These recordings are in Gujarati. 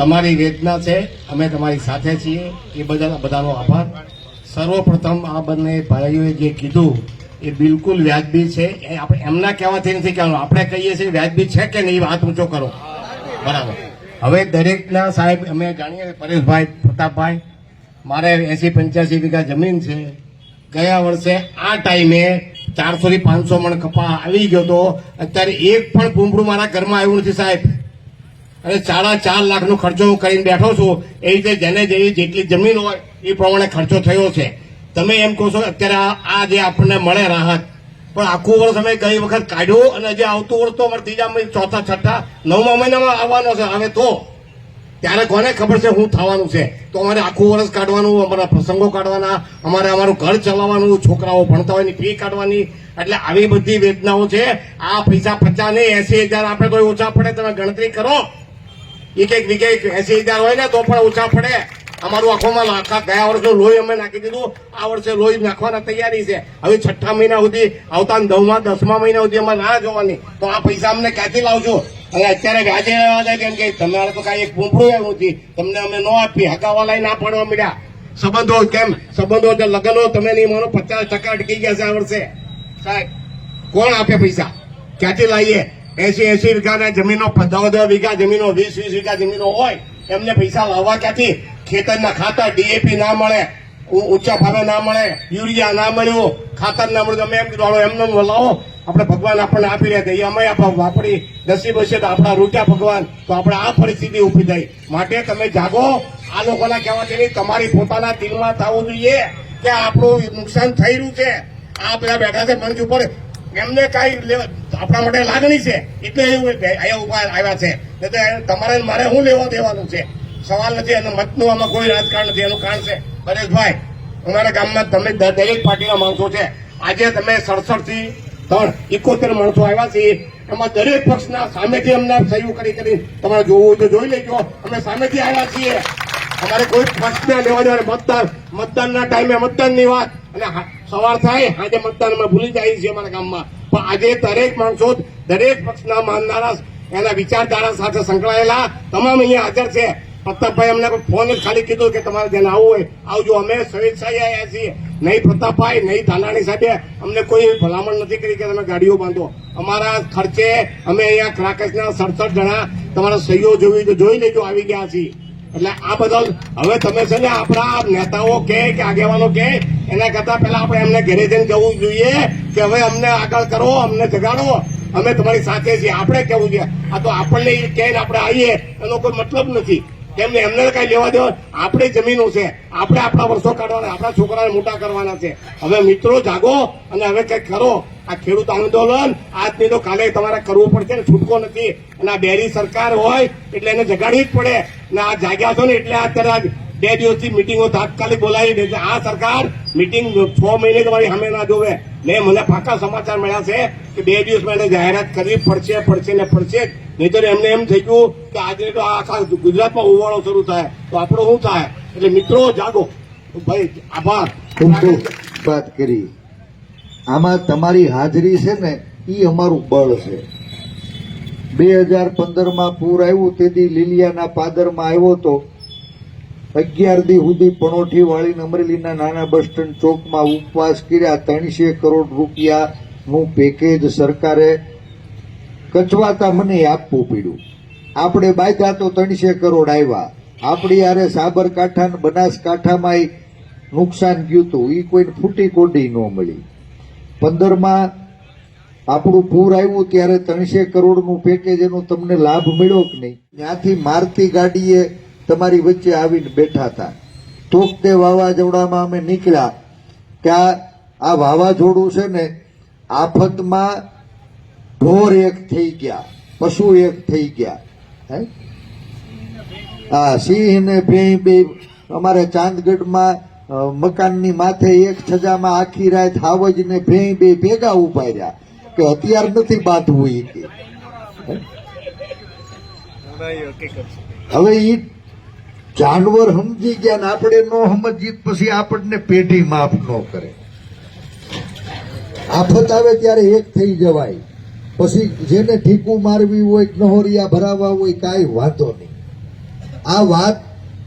તમારી વેદના છે, અમે તમારી સાથે છીએ. એ બધા બધાનો આભાર. સર્વપ્રથમ આ બંને ભાઈઓએ જે કીધું, એ બિલકુલ વ્યાજબી છે. એ આપણે એમના કહેવાથી નથી કહેવાનું. આપણે કહીએ છીએ વ્યાજબી છે કે નહીં વાત ઊંચો કરો. બરાબર. હવે દરેકના સાહેબ, અમે જાણીએ પરેશભાઈ પ્રતાપભાઈ, મારે એસી પંચ્યાસી વીઘા જમીન છે. ગયા વર્ષે આ ટાઈમે ચારસો થી પાંચસો મણ કપા આવી ગયો તો અત્યારે એક પણ ભૂમડું મારા ઘરમાં આવ્યું નથી સાહેબ. અને સાડા ચાર લાખનો ખર્ચો હું કરીને બેઠો છું. એ રીતે જેને જેવી જેટલી જમીન હોય, એ પ્રમાણે ખર્ચો થયો છે. તમે એમ કહો છો, અત્યારે આ- જે આપણને મળે રાહત, પણ આખું વર્ષ અમે ગઈ વખત કાઢ્યું અને જે આવતું વર્ષ તો અમારે ત્રીજા મહિના ચોથા, છઠ્ઠા, નવમા મહિનામાં આવવાનો છે. હવે તો? ત્યારે કોને ખબર છે શું થવાનું છે? તો અમારે આખું વર્ષ કાઢવાનું, અમારા પ્રસંગો કાઢવાના, અમારે અમારું ઘર ચલાવવાનું, છોકરાઓ ભણતા હોય ફી કાઢવાની. એટલે આવી બધી વેદનાઓ છે. આ પૈસા પચાસ નહીં, એસી હજાર આપણે કોઈ ઓછા પડે, તમે ગણતરી કરો. એક એક વીઘે એસી હજાર હોય ને, તો પણ ઓછા પડે. અમારું આખોમાં આખા ગયા વર્ષે લોહી અમે નાખી દીધું. આ વર્ષે લોહી નાખવાના તૈયારી છે. હવે છઠ્ઠા મહિના સુધી આવતા નવમા, દસમા મહિના સુધી અમારે રાહ જોવાની. તો આ પૈસા અમને ક્યાંથી લાવજો? અને અત્યારે વ્યાજે લેવા દે કેમ કે તમારે તો કાંઈ એક પૂંપડું નથી. તમને અમે ન આપી હકાવાલાય ના પડવા મળ્યા સંબંધો કેમ? સંબંધો એટલે લગ્નો તમે નહીં માનો, પચાસ ટકા અટકી ગયા છે આ વર્ષે. સાહેબ, કોણ આપે પૈસા? ક્યાંથી લાવીએ? એસી એસી વીઘાના જમીનો દસ દસ વીઘા જમીનો, વીસ વીસ વીઘા જમીનો હોય, એમને પૈસા લાવવા ક્યાંથી? ખેતરના ખાતર ડીએપી ના મળે ઊંચા ભાવે ના મળે, યુરિયા ના મળ્યું ખાતર ના મળ્યું તમે એમ કીધું એમને લાવો આપણે ભગવાન આપણને આપી રહ્યા છે. એ અમે આપણી નસીબ હશે તો આપણા રૂટ્યા ભગવાન, તો આપણે આ પરિસ્થિતિ ઊભી થઈ. માટે તમે જાગો. આ લોકોના કહેવાથી નહીં તમારી પોતાના દિલમાં થવું જોઈએ કે આપણું નુકસાન થઈ રહ્યું છે. આ બધા બેઠા છે મંચ ઉપર. એમને કાંઈ આપણા માટે લાગણી છે. એટલે અહીંયા ઊભા આવ્યા છે. તમારે મારે શું લેવા દેવાનું છે? સવાલ નથી અને મતનું આમાં કોઈ રાજકારણ નથી, એનું કારણ છે. પરેશભાઈ, અમારા ગામમાં તમે દરેક પાર્ટીના માણસો છે. આજે તમે સડસઠથી ત્રણ, એકોતેર માણસો આવ્યા છે. એમાં દરેક પક્ષના સામેથી અમને સહયોગ કરી કરી તમારે જોવું હોય તો જોઈ લેજો. અમે સામેથી આવ્યા છીએ. અમારે કોઈ પક્ષને લેવા દેવા મતદાન મતદાનના ટાઈમે મતદાનની વાત. અને સવાર થાય આજે મતદાન અમે ભૂલી જાય છે અમારા ગામમાં. પણ આજે દરેક માણસો, દરેક પક્ષના માનનારા એના વિચારધારા સાથે સંકળાયેલા તમામ અહીંયા હાજર છે. પ્રતાપભાઈ અમને ફોન જ ખાલી કીધું કે તમારે જેને આવવું હોય, આવજો. અમે સ્વેચ્છાએ આવ્યા છીએ. નહીં પ્રતાપભાઈ, નહીં ધાનાણી સાહેબે અમને કોઈ ભલામણ નથી કરી કે તમે ગાડીઓ બાંધો. અમારા ખર્ચે અમે અહીંયા ક્રાકસના સડસઠ જણા તમારા સહીઓ જોવી તો જોઈ લેજો, આવી ગયા છીએ. એટલે આ બદલ હવે તમે છે ને આપણા નેતાઓ કે આગેવાનો કે એના કરતા પહેલા આપણે એમને ઘરે જઈને જવું જોઈએ કે હવે અમને આગળ કરો, અમને જગાડો. અમે તમારી સાથે છીએ. આપણે કેવું છે? આ તો આપણને એ કહે આપણે આવીએ, એનો કોઈ મતલબ નથી. કેમ ને એમને કઈ લેવા દેવા આપણે જમીનો છે. આપણે આપણા વર્ષો કાઢવાના, આપણા છોકરાને મોટા કરવાના છે. હવે મિત્રો, જાગો અને હવે કંઈક કરો. આ ખેડૂત આંદોલન આજની તો કાલે તમારે કરવું પડશે ને, છૂટકો નથી. અને આ ડેરી સરકાર હોય, એટલે એને જગાડવી જ પડે. અને આ જાગ્યા છો ને, એટલે અત્યારે બે દિવસથી મિટિંગો તાત્કાલિક બોલાવી દે છે આ સરકાર મિટિંગ છ મહિને તમારી સામે ના જોવે. ને મને પાકા સમાચાર મળ્યા છે કે બે દિવસમાં એને જાહેરાત કરવી પડશે પડશે ને પડશે નહીં તો એમને એમ થઈ ગયું કે આજે તો આખા ગુજરાતમાં ઉવાળો શરૂ થાય. તો આપણો શું થાય? એટલે મિત્રો, જાગો. ભાઈ, આભાર. વાત કરી. આમાં તમારી હાજરી છે ને એ અમારું બળ છે. બે હજાર પંદરમાં પૂર આવ્યું, તેથી લીલિયાના પાદરમાં આવ્યો તો અગિયાર દી સુધી પણોઠી વાળીને અમરેલીના નાના બસ સ્ટેન્ડ ચોકમાં ઉપવાસ કર્યા. ત્રણસે કરોડ રૂપિયાનું પેકેજ સરકારે કચવાતા મને આપવું પડ્યું. આપણે બાંધ્યા તો ત્રણસે કરોડ આવ્યા આપણી યારે સાબરકાંઠા બનાસકાંઠામાં નુકસાન ગયું હતું. એ કોઈને ફૂટી કોડી ન મળી. પંદરમાં આપણું પૂર આવ્યું ત્યારે ત્રણસે કરોડનું પેકેજ એનો તમને લાભ મળ્યો કે નહીં? ત્યાંથી મારતી ગાડીએ તમારી વચ્ચે આવીને બેઠા હતા. તોકતે વાવાઝોડામાં અમે નીકળ્યા કે આ વાવાઝોડું છે ને આફતમાં ઢોર એક થઈ ગયા પશુ એક થઈ ગયા. હે? હા સિંહ ને ભેં બે અમારે ચાંદગઢમાં મકાનની માથે એક છજામાં આખી રાત હાવજ ને ભેં બે ભેગા ઊભા રહ્યા કે અત્યાર નથી બાંધવું એ કે હવે ઈ જાનવર સમજી ગયા ને આપણે ન સમજી પછી આપણને પેઢી માફ ન કરે. આફત આવે ત્યારે એક થઈ જવાય. પછી જેને ઠીકું મારવી હોય, નહોરિયા ભરાવા હોય, કાંઈ વાંધો નહીં. આ વાત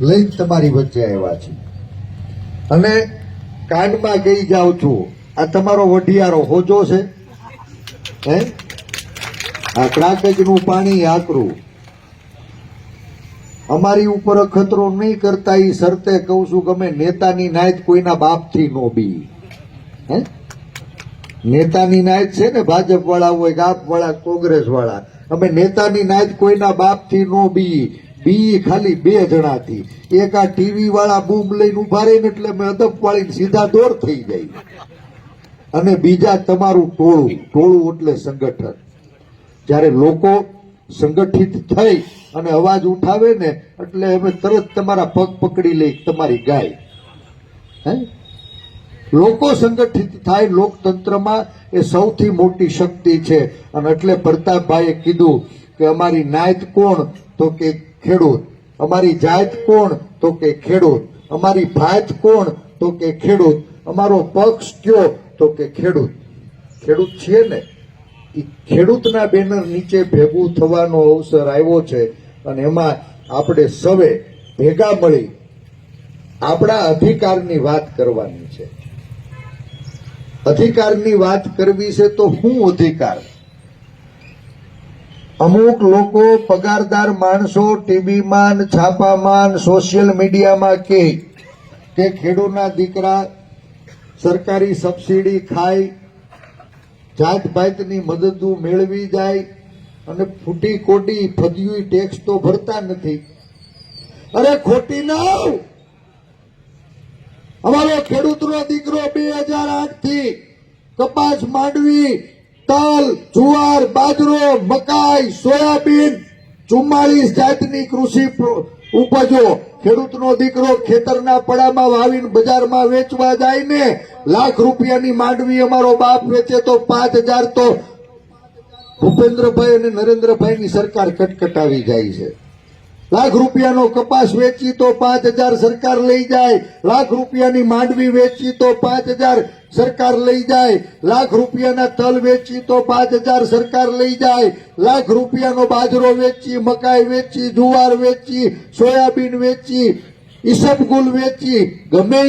લઈને તમારી વચ્ચે આવ્યા છે અને કાનમાં ગઈ જાઉં છું. આ તમારો વઢિયારો હોજો છે. હે? આ ક્રાકજનું પાણી આકરું. અમારી ઉપર ખતરો નહીં કરતા એ શરતે કહું છું કે અમે નેતાની નાયત કોઈના બાપથી નો બી. હે? નેતાની નાયત છે ને ભાજપ વાળા હોય આપ વાળા કોંગ્રેસ વાળા અમે નેતાની નાયત કોઈના બાપથી નો બી. બી ખાલી બે જણાથી. એક આ ટીવી વાળા બૂમ લઈને ઊભા રહીને એટલે અમે અદબ વાળીને સીધા દોર થઈ જાય અને બીજા તમારું ટોળું. ટોળું એટલે સંગઠન. જ્યારે લોકો સંગઠિત થઈ અને અવાજ ઉઠાવે ને એટલે અમે તરત તમારા પગ પકડી લઈ તમારી ગાય. હે? લોકો સંગઠિત થાય, લોકતંત્રમાં એ સૌથી મોટી શક્તિ છે. અને એટલે પ્રતાપભાઈએ કીધું કે અમારી નાયત કોણ તો કે ખેડૂત. અમારી જાત કોણ તો કે ખેડૂત. અમારી ભાત કોણ તો કે ખેડૂત. અમારો પક્ષ કયો તો કે ખેડૂત. ખેડૂત છીએ ને? એ ખેડૂતના બેનર નીચે ભેગું થવાનો અવસર આવ્યો છે. અને એમાં આપણે સવે ભેગા મળી આપણા અધિકારની વાત કરવાની છે. અધિકારની વાત કરવી છે તો હું અધિકાર? અમુક લોકો પગારદાર માણસો ટીવીમાં છાપામાં સોશિયલ મીડિયામાં કે કે ખેડૂતના દીકરા સરકારી સબસિડી ખાય જાત ભાતની મદદ મેળવી જાય અને ફૂટી કોટી ફદિયું ટેક્સ તો ભરતા નથી. અરે ખોટી ના અમારો ખેડૂતનો દીકરો બે હજાર આઠથી કપાસ માંડવી, તલ, જુવાર, બાજરો, મકાઈ, સોયાબીન, ચુમ્માળીસ જાતની કૃષિ ઉપજો. ખેડૂતનો દીકરો ખેતરના પડામાં વાવીને બજારમાં વેચવા જાય ને, લાખ રૂપિયાની માંડવી અમારો બાપ વેચે તો પાંચ હજાર તો ભૂપેન્દ્રભાઈ અને નરેન્દ્રભાઈની સરકાર કટકટાવી જાય છે. લાખ રૂપિયાનો કપાસ વેચી તો પાંચ હજાર સરકાર લઈ જાય. લાખ રૂપિયાની માંડવી વેચી તો પાંચ હજાર સરકાર લઈ જાય. લાખ રૂપિયાના તલ વેચી તો પાંચ હજાર સરકાર લઈ જાય. લાખ રૂપિયાનો બાજરો વેચી, મકાઈ વેચી, જુવાર વેચી, સોયાબીન વેચી, ઈસબગુલ વેચી. ગમે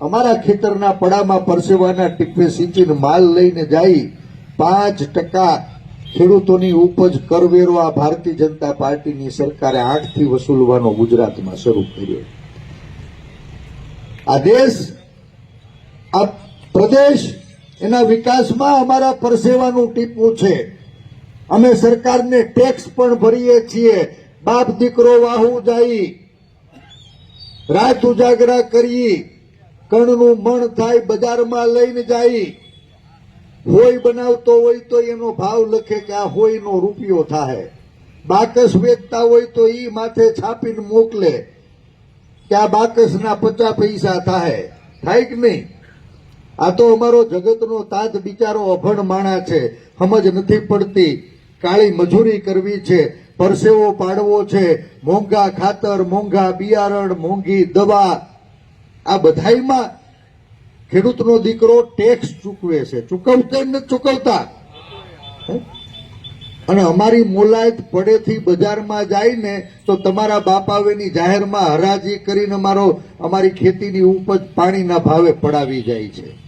અમારા ખેતરના પડામાં પરસેવાના ટીપે સિંચીને માલ લઈને જાય. પાંચ ટકા ખેડૂતોની ઉપજ કરવેરો આ ભારતીય જનતા પાર્ટીની સરકારે આઠથી વસૂલવાનો ગુજરાતમાં શરૂ કર્યો. આ દેશ, આ પ્રદેશ, એના વિકાસમાં અમારા પરસેવાનું ટીપું છે. અમે સરકારને ટેક્સ પણ ભરીએ છીએ. બાપ દીકરો વાહુ જાય. રાત ઉજાગરા કરી. કણનું મણ થાય બજારમાં લઈને જાય. હોય બનાવતો હોય તો એનો ભાવ લખે કે આ હોયનો રૂપિયો થાય બાકસ વેચતા હોય તો એ માથે છાપીને મોકલે કે આ બાકસના પચાસ પૈસા થાય થાય કે નહીં? આ તો અમારો જગતનો તાજ બિચારો અભણ માણા છે. સમજ નથી પડતી. કાળી મજૂરી કરવી છે, પરસેવો પાડવો છે, મોંઘા ખાતર, મોંઘા બિયારણ, મોંઘી દવા. આ બધાયમાં ખેડૂતનો દીકરો ટેક્સ ચૂકવે છે. ચૂકવતા ને ચૂકવતા. અને અમારી મોલાયત પડેથી બજારમાં જાય ને તો તમારા બાપાવેની જાહેરમાં હરાજી કરીને અમારો અમારી ખેતીની ઉપજ પાણીના ભાવે પડાવી જાય છે.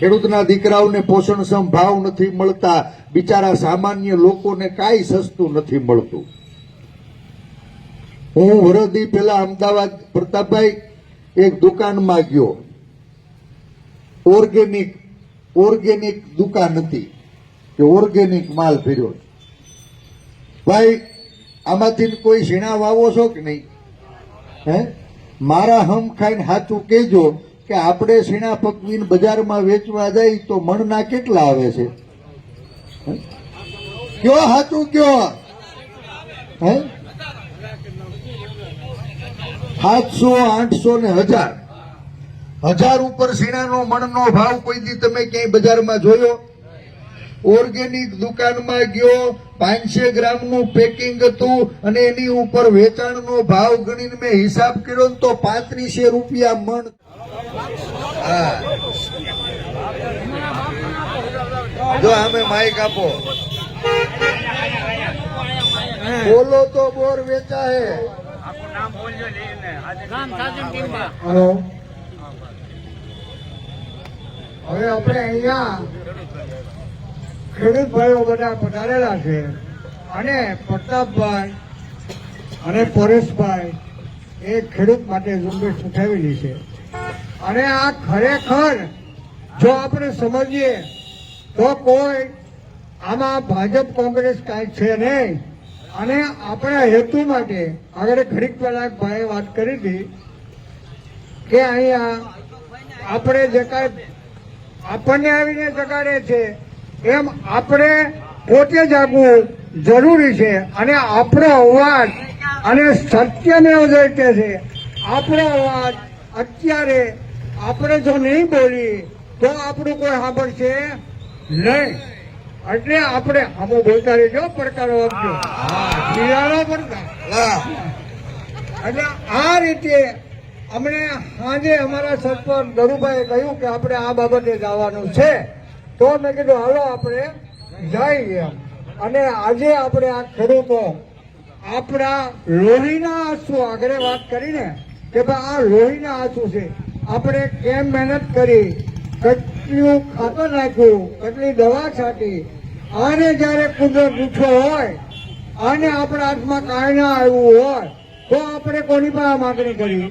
ખેડૂતના દીકરાઓને પોષણક્ષમ ભાવ નથી મળતા. બિચારા સામાન્ય લોકોને કાંઈ સસ્તું નથી મળતું. હું વરદી પેલા અમદાવાદ પ્રતાપભાઈ એક દુકાનમાં ગયો. ઓર્ગેનિક ઓર્ગેનિક દુકાન હતી કે ઓર્ગેનિક માલ ફેર્યો ભાઈ, આમાંથી કોઈ શીણા વાવો છો કે નહીં? હે? મારા હમ ખાઈને હાથું કહેજો કે આપણે સીણા પકવીને બજારમાં વેચવા જાય તો મણના કેટલા આવે છે? કયો હાથું કયો? હે? સાતસો, આઠસો ને હજાર. હજાર ઉપર સીણાનો મણનો ભાવ કોઈ દી તમે ક્યાંય બજારમાં જોયો? ઓર્ગેનિક દુકાનમાં ગયો પાંચસો ગ્રામનું પેકિંગ હતું અને એની ઉપર વેચાણનો ભાવ ગણીને મેં હિસાબ કર્યો તો પાંત્રીસે રૂપિયા મણ. હા. જો અમે માઇક આપો. બોલો તો બોર વેચાય હલો. હવે આપણે અહીંયા ખેડૂત ભાઈઓ બધા પધારેલા છે. અને પ્રતાપભાઈ અને પરેશભાઈ એ ખેડૂત માટે ઝુંબેશ ઉઠાવેલી છે. અને આ ખરેખર જો આપણે સમજીએ તો કોઈ આમાં ભાજપ કોંગ્રેસ કાંઈ છે નહીં. અને આપણા હેતુ માટે આગળ ઘડીક પહેલા ભાઈએ વાત કરી હતી કે અહીંયા આપણે જે કાંઈ આપણને આવીને જગાડે છે. એમ આપણે પોતે જાગવું જરૂરી છે. અને આપણો અવાજ અને સત્યમેવ જયતે છે. આપણો અવાજ અત્યારે આપણે જો નહીં બોલી તો આપણું કોઈ સાંભળશે નહીં. એટલે આપણે આમો બોલતા રહેજો પડકારો આપજો. શિયાળો પડકાર. એટલે આ રીતે અમને સાંજે અમારા સરપંચ ગરુભાઈએ કહ્યું કે આપણે આ બાબતે જવાનું છે. તો મેં કીધું, હાલો, આપણે જઈએ અને આજે આપણે આ ખેડૂતો આપણા લોહીના આંસુ, આગળ વાત કરીને કે ભાઈ, આ લોહીના આંસુ છે. આપણે કેમ મહેનત કરી, કેટલું ખાતર નાખ્યું, કેટલી દવા છાંટી, આને જ્યારે કુદરત રૂઠો હોય, આને આપણા હાથમાં કાંઈ ના આવ્યું હોય, તો આપણે કોની પાસે માગણી કરી?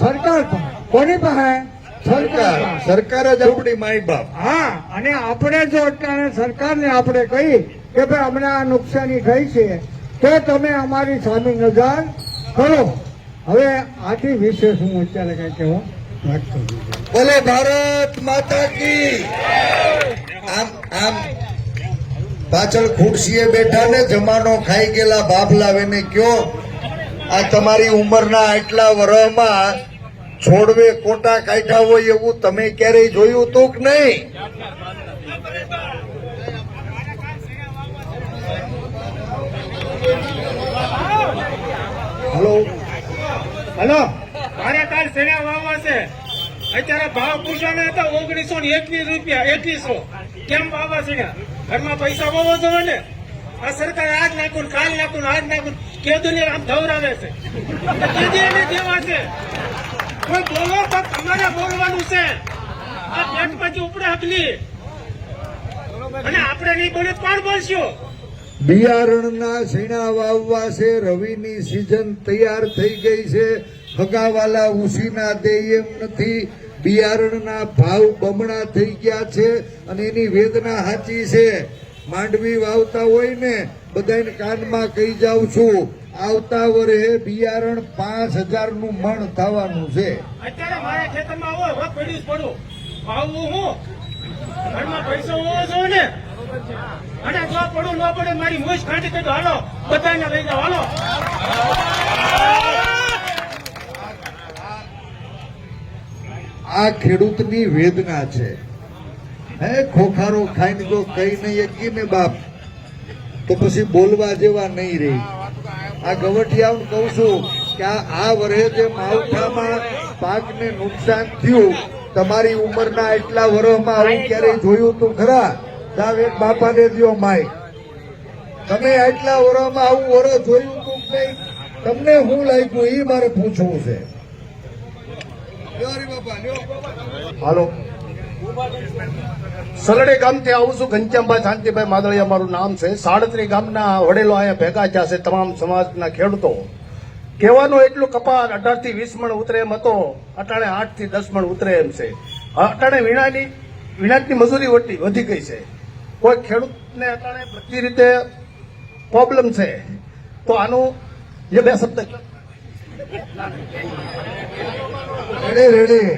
સરકાર પાસે કોની પાસે? સરકાર. સરકાર જ આપણી માય બાપ. હા અને આપણે જો અત્યારે સરકારને આપણે કહી કે ભાઈ અમને આ નુકસાની થઈ છે તો તમે અમારી સામે નજર કરો. હવે આથી વિશેષ હું અત્યારે કઈ કહેવા ભલે ભારત માતા કી. આમ આમ. પાછળ ખુરશીએ બેઠા ને જમાનો ખાઈ ગયેલા બાપ લાવે ને કયો આ તમારી ઉંમરના આટલા વર્ષમાં છોડવે કોટા કાઢ્યા હોય એવું તમે ક્યારેય જોયું તું કે નહીં? હલો? હલો, મારે સેના વાવવા છે. અત્યારે ભાવ પૂછવાના હતા ઓગણીસો ને એકવીસ રૂપિયા, એકવીસો. કેમ વાવવા છે ઘરમાં પૈસા વાવો જોવે ને? આ સરકાર આજ નાખું કાલ નાખું આજ નાખું કેદું ને આમ ધવરાવે છે. કેદી એને દેવા છે. કોઈ બોલો તો તમારે બોલવાનું છે. આ પેટ પછી ઉપડે હકલી અને આપણે નહીં બોલે કોણ બોલશું? બિયારણના સીણા વાવવા છે. રવિની સિઝન તૈયાર થઈ ગઈ છે. હગાવાલા ઉસીના દે એમ નથી. બિયારણના ભાવ બમણા થઈ ગયા છે અને એની વેદના સાચી છે. માંડવી વાવતા હોય ને બધાને કાનમાં કહી જાઉં છું. આવતા વર્ષે બિયારણ પાંચ હજારનું મણ થવાનું છે. અત્યારે મારા ખેતરમાં આવો હવે પડ્યું જ પડું હું? ઘરમાં પૈસા હોવો છો ને? અને જો પડું ન પડે મારી મોજ કાઢી કીધું હાલો બધાને લઈ જાઓ હાલો. આ ખેડૂતની વેદના છે. હે ખોખારો ખાઈને જો કઈ નહીં અકી ને બાપ? તો પછી બોલવા જેવા નહીં રહી. આ ગવટિયાઓને કહું છું કે આ વર્ષે જે માવઠામાં પાકને નુકસાન થયું તમારી ઉંમરના એટલા વર્ષમાં આવું ક્યારેય જોયું તું? ખરા? સાહેબ એક બાપાને દ્યો માય. તમે આટલા વર્ષમાં આવું વર્ષ જોયું તું નહીં? તમને શું લાગ્યું એ મારે પૂછવું છે. હાલો. સલડે ગામથી આવું છું. ઘનશ્યામભાઈ, શાંતિભાઈ માદળિયા મારું નામ છે. સાડત્રી ગામના વડેલો અહીંયા ભેગા થયા છે તમામ સમાજના ખેડૂતો. કહેવાનું એટલું કપાસ અઢારથી વીસ મણ ઉતરે એમ હતો. અટાણે આઠથી દસ મણ ઉતરે એમ છે. અટાણે વીણાની વીણાટની મજૂરી વટી વધી ગઈ છે. કોઈ ખેડૂતને અટાણે બધી રીતે પ્રોબ્લેમ છે. તો આનું જે બે શબ્દ રેડી રેડી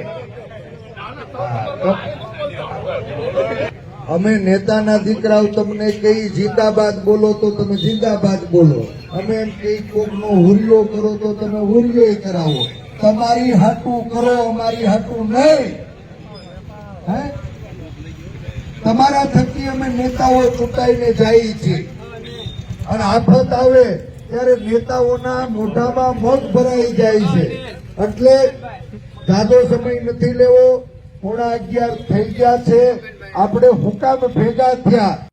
અમે નેતાના દીકરાઓ તમને કઈ જિંદાબાદ બોલો તો તમે જિંદાબાદ બોલો. અમે એમ કઈ કોકનો હુલ્લો કરો તો તમે હુલ્લો કરાવો. તમારી હાટું કરો, અમારી હાટું નહીં. તમારા થકી અમે નેતાઓ ચૂંટાઈને જઈએ છીએ. અને આફત આવે ત્યારે નેતાઓના મોઢામાં મગ ભરાઈ જાય છે. એટલે જાદો સમય નથી લેવો. પોણા અગિયાર થઈ ગયા છે. આપણે હુકામ ભેગા થયા.